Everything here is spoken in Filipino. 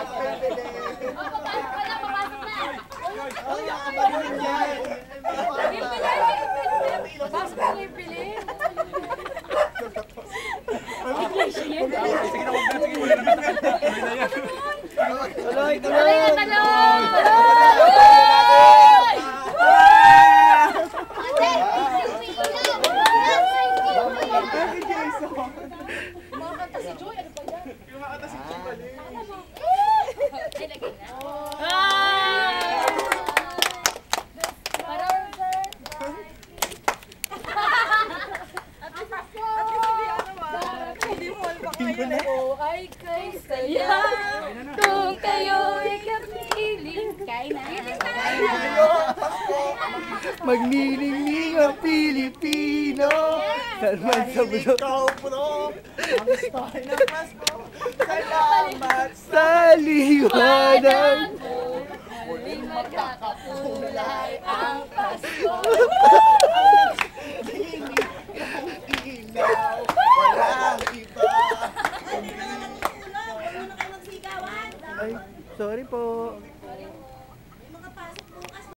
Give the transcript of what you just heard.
Tuloy, tuloy! Tuloy, tuloy! Makakata si Joy, ano ba yan? Makakata si Joy, bali. na po ay kay saya Kung kayo'y kapiling Kain na. Kain na. Magliling Pilipino. Salamat sa bulo Ikaw bro. Ang gusto ng mas po Salamat sa liwanag. Magkakapulay ang Pasko. Ang ilig ang Sorry po. Sorry.